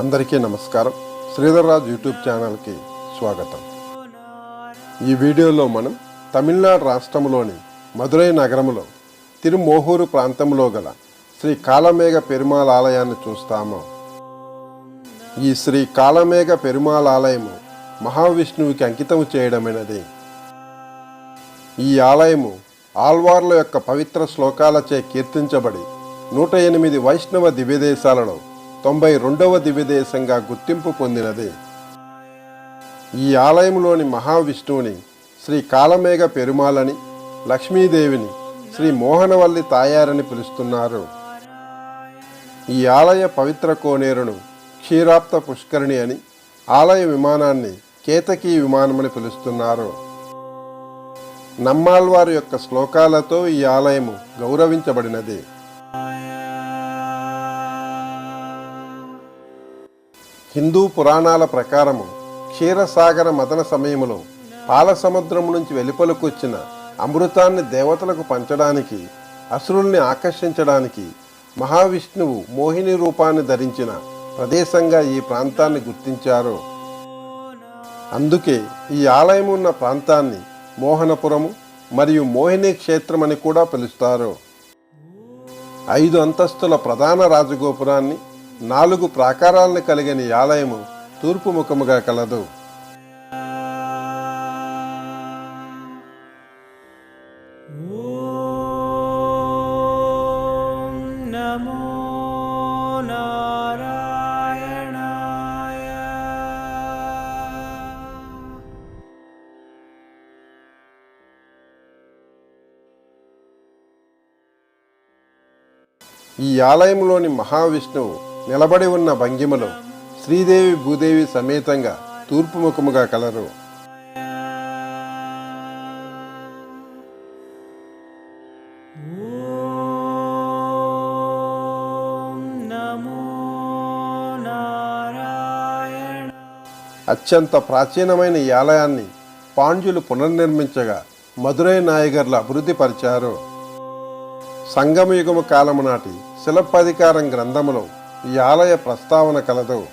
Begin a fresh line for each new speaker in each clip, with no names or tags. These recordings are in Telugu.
అందరికీ నమస్కారం. శ్రీధర్రాజ్ యూట్యూబ్ ఛానల్కి స్వాగతం. ఈ వీడియోలో మనం తమిళనాడు రాష్ట్రంలోని మధురై నగరంలో తిరుమోహూరు ప్రాంతంలో గల శ్రీ కాలమేఘ పెరుమాళ్ ఆలయాన్ని చూస్తాము. ఈ శ్రీ కాలమేఘ పెరుమాళ్ ఆలయము మహావిష్ణువుకి అంకితం చేయడమైనది. ఈ ఆలయము ఆల్వార్ల యొక్క పవిత్ర శ్లోకాలచే కీర్తించబడి నూట ఎనిమిది వైష్ణవ దివ్యదేశాలలో తొంభై రెండవ దివ్యదేశంగా గుర్తింపు పొందినది. ఈ ఆలయంలోని మహావిష్ణువుని శ్రీ కాలమేఘ పెరుమాలని లక్ష్మీదేవిని శ్రీ మోహనవల్లి తాయారని పిలుస్తున్నారు. ఈ ఆలయ పవిత్ర కోనేరును క్షీరాప్త పుష్కరిణి అని ఆలయ విమానాన్ని కేతకీ విమానమని పిలుస్తున్నారు. నమ్మాల్వారు యొక్క శ్లోకాలతో ఈ ఆలయము గౌరవించబడినది. హిందూ పురాణాల ప్రకారము క్షీరసాగర మదన సమయములో పాలసముద్రం నుంచి వెలుపలకు అమృతాన్ని దేవతలకు పంచడానికి అసురుల్ని ఆకర్షించడానికి మహావిష్ణువు మోహిని రూపాన్ని ధరించిన ప్రదేశంగా ఈ ప్రాంతాన్ని గుర్తించారు. అందుకే ఈ ఆలయం ఉన్న ప్రాంతాన్ని మోహనపురము మరియు మోహిని క్షేత్రం అని కూడా పిలుస్తారు. ఐదు అంతస్తుల ప్రధాన రాజగోపురాన్ని నాలుగు ప్రాకారాలను కలిగిన ఆలయము తూర్పు ముఖముగా కలదు. ఈ ఆలయంలోని మహావిష్ణువు నిలబడి ఉన్న భంగిమలో శ్రీదేవి భూదేవి సమేతంగా తూర్పు ముఖముగా కలరు. అత్యంత ప్రాచీనమైన ఈ ఆలయాన్ని పాండ్యులు పునర్నిర్మించగా మధురై నాయగర్లు అభివృద్ధి పరిచారు సంగమయుగము కాలము నాటి శిలప్పధికారం గ్రంథములో ఈ ఆలయ ప్రస్తావన కలదు.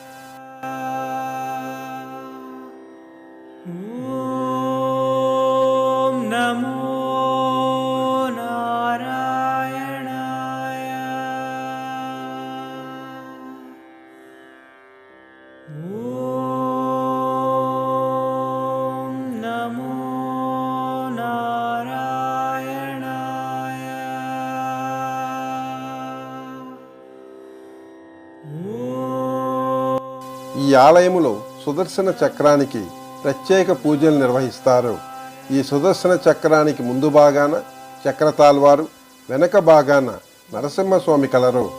ఈ ఆలయములో సుదర్శన చక్రానికి ప్రత్యేక పూజలు నిర్వహిస్తారు. ఈ సుదర్శన చక్రానికి ముందు భాగాన చక్రతాల్వారు వెనక భాగాన నరసింహస్వామి కలరు.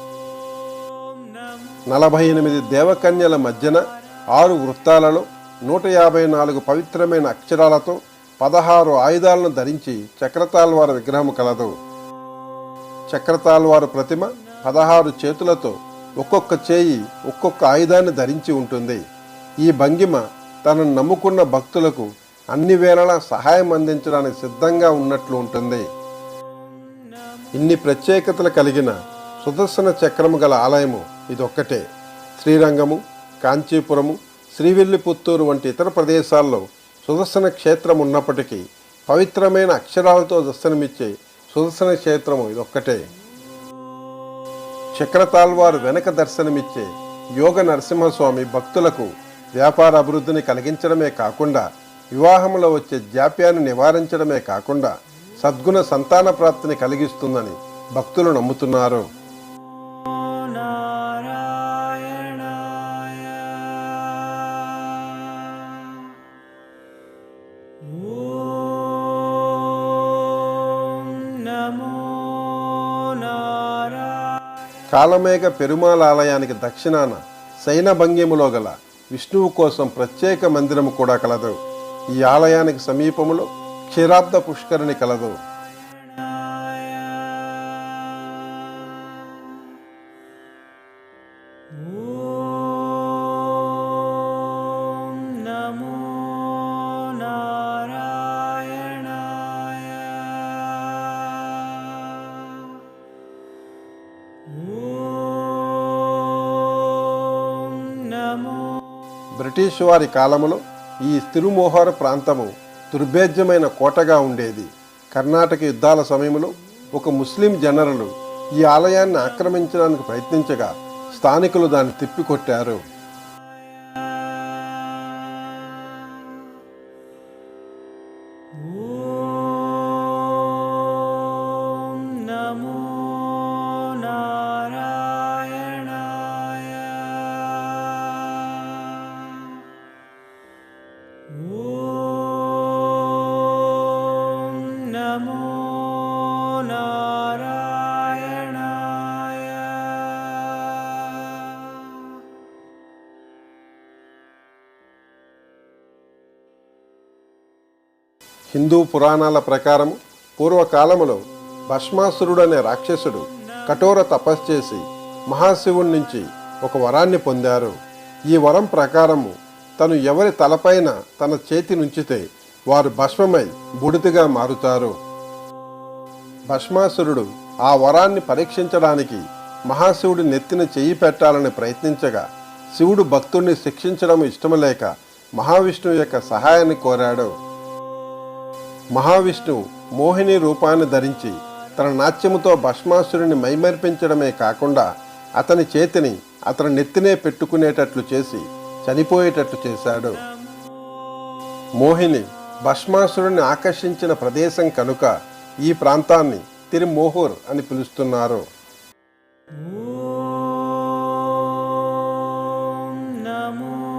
నలభై ఎనిమిది దేవకన్యల మధ్యన ఆరు వృత్తాలలో నూట యాభై నాలుగు పవిత్రమైన అక్షరాలతో పదహారు ఆయుధాలను ధరించి చక్రతాల్వారు విగ్రహం కలదు. చక్రతాల్వారు ప్రతిమ పదహారు చేతులతో ఒక్కొక్క చేయి ఒక్కొక్క ఆయుధాన్ని ధరించి ఉంటుంది. ఈ భంగిమ తనను నమ్ముకున్న భక్తులకు అన్ని వేళలా సహాయం అందించడానికి సిద్ధంగా ఉన్నట్లు ఉంటుంది. ఇన్ని ప్రత్యేకతలు కలిగిన సుదర్శన చక్రము గల ఆలయము ఇదొక్కటే. శ్రీరంగము కాంచీపురము శ్రీవిల్లిపుత్తూరు వంటి ఇతర ప్రదేశాల్లో సుదర్శన క్షేత్రం ఉన్నప్పటికీ పవిత్రమైన అక్షరాలతో దర్శనమిచ్చే సుదర్శన క్షేత్రము ఇదొక్కటే. చక్రతాల్వారు వెనక దర్శనమిచ్చే యోగ నరసింహస్వామి భక్తులకు వ్యాపార అభివృద్ధిని కలిగించడమే కాకుండా వివాహంలో వచ్చే జాప్యాన్ని నివారించడమే కాకుండా సద్గుణ సంతాన ప్రాప్తిని కలిగిస్తుందని భక్తులు నమ్ముతున్నారు.
namo
కాలమేఘ పెరుమాళ ఆలయానికి దక్షిణాన శయన భంగిములో గల విష్ణువు కోసం ప్రత్యేక మందిరము కూడా కలదు ఈ ఆలయానికి సమీపములో క్షీరాబ్ద పుష్కరిణి కలదు
Ooh.
బ్రిటిష్ వారి కాలములో ఈ తిరుమోహర ప్రాంతము దుర్భేద్యమైన కోటగా ఉండేది. కర్ణాటక యుద్ధాల సమయంలో ఒక ముస్లిం జనరలు ఈ ఆలయాన్ని ఆక్రమించడానికి ప్రయత్నించగా స్థానికులు దాన్ని తిప్పికొట్టారు. హిందూ పురాణాల ప్రకారం పూర్వకాలములో భస్మాసురుడు అనే రాక్షసుడు కఠోర తపస్సు చేసి మహాశివుడి నుంచి ఒక వరాన్ని పొందారు. ఈ వరం ప్రకారము తను ఎవరి తలపైన తన చేతి నుంచితే వారు భస్మమై బుడితిగా మారుతారు. భస్మాసురుడు ఆ వరాన్ని పరీక్షించడానికి మహాశివుడి నెత్తిన చెయ్యి పెట్టాలని ప్రయత్నించగా శివుడు భక్తుణ్ణి శిక్షించడం ఇష్టమలేక మహావిష్ణువు యొక్క సహాయాన్ని కోరాడు. మహావిష్ణువు మోహిని రూపాన్ని ధరించి తన నాట్యముతో భస్మాసురుని మైమర్పించడమే కాకుండా అతని చేతిని అతని నెత్తినే పెట్టుకునేటట్లు చేసి చనిపోయేటట్లు చేశాడు. మోహిని భస్మాసురుని ఆకర్షించిన ప్రదేశం కనుక ఈ ప్రాంతాన్ని తిరుమోహూర్ అని పిలుస్తున్నారు.
నమో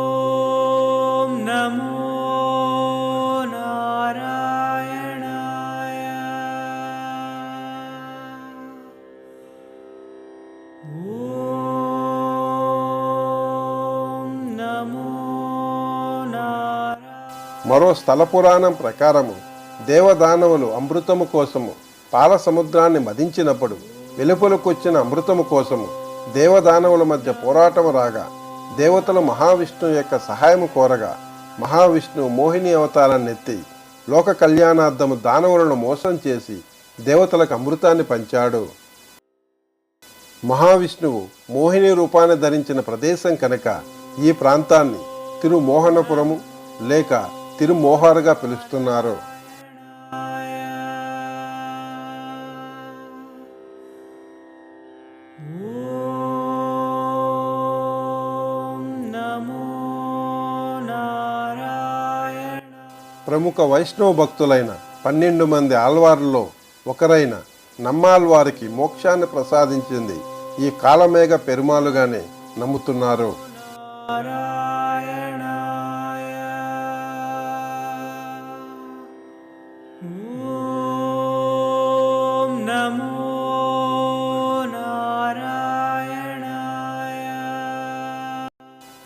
ॐ नमो नारायणाय ॐ नमो नारायणाय
మరో స్థల పురాణం ప్రకారము దేవదానవులు అమృతము కోసము పాల సముద్రాన్ని మదించినప్పుడు వెలుపలకొచ్చిన అమృతము కోసము దేవదానవుల మధ్య పోరాటం రాగా దేవతలు మహావిష్ణువు యొక్క సహాయము కోరగా మహావిష్ణువు మోహిని అవతారాన్ని ఎత్తి లోక కళ్యాణార్థము దానవులను మోసం చేసి దేవతలకు అమృతాన్ని పంచాడు. మహావిష్ణువు మోహిని రూపాన్ని ధరించిన ప్రదేశం కనుక ఈ ప్రాంతాన్ని తిరుమోహనపురము లేక తిరుమోహారుగా పిలుస్తున్నారు. ప్రముఖ వైష్ణవ భక్తులైన పన్నెండు మంది ఆల్వార్లలో ఒకరైన నమ్మాల్వారికి మోక్షాన్ని ప్రసాదించింది. ఈ కాలమేఘ పెరుమాలుగానే నమ్ముతున్నారు.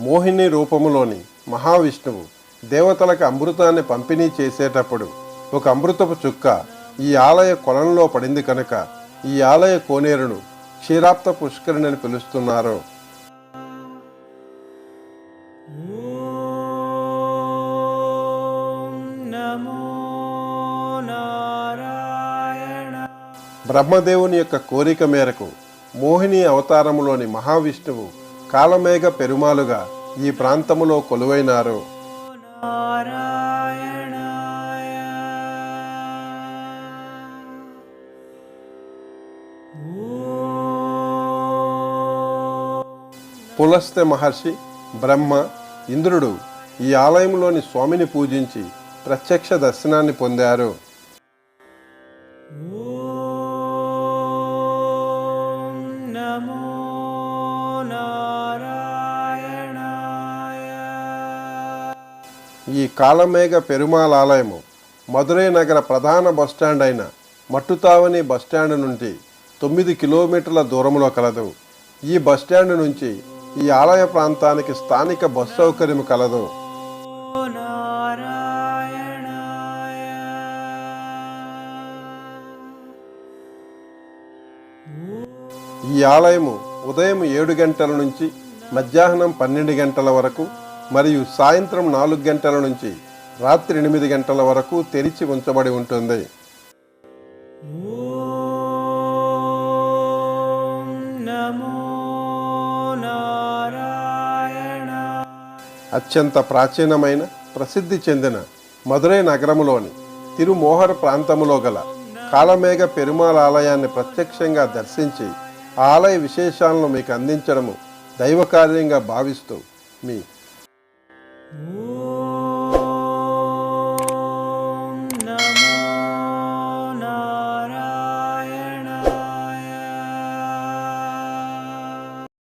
మోహిని రూపములోని మహావిష్ణువు దేవతలకు అమృతాన్ని పంపిణీ చేసేటప్పుడు ఒక అమృతపు చుక్క ఈ ఆలయ కొలంలో పడింది కనుక ఈ ఆలయ కోనేరును క్షీరాప్త పుష్కరిణి అని పిలుస్తున్నారు. బ్రహ్మదేవుని యొక్క కోరిక మేరకు మోహిని అవతారములోని మహావిష్ణువు కాలమేఘ పెరుమాలుగా ఈ ప్రాంతములో కొలువైనారు. పులస్త మహర్షి బ్రహ్మ ఇంద్రుడు ఈ ఆలయంలోని స్వామిని పూజించి ప్రత్యక్ష దర్శనాన్ని పొందారు. ఈ కాలమేఘ పెరుమాల్ ఆలయము మధురై నగర ప్రధాన బస్టాండ్ అయిన మట్టుతావని బస్టాండ్ నుండి తొమ్మిది కిలోమీటర్ల దూరంలో కలదు. ఈ బస్టాండ్ నుంచి ఈ ఆలయ ప్రాంతానికి స్థానిక బస్సు సౌకర్యం కలదు. ఈ ఆలయము ఉదయం ఏడు గంటల నుంచి మధ్యాహ్నం పన్నెండు గంటల వరకు మరియు సాయంత్రం నాలుగు గంటల నుంచి రాత్రి ఎనిమిది గంటల వరకు తెరిచి ఉంచబడి ఉంటుంది. అత్యంత ప్రాచీనమైన ప్రసిద్ధి చెందిన మదురై నగరములోని తిరుమోహర్ ప్రాంతములో గల కాలమేఘ పెరుమాళ్ ఆలయాన్ని ప్రత్యక్షంగా దర్శించి ఆలయ విశేషాలను మీకు అందించడము దైవకార్యంగా భావిస్తూ మీ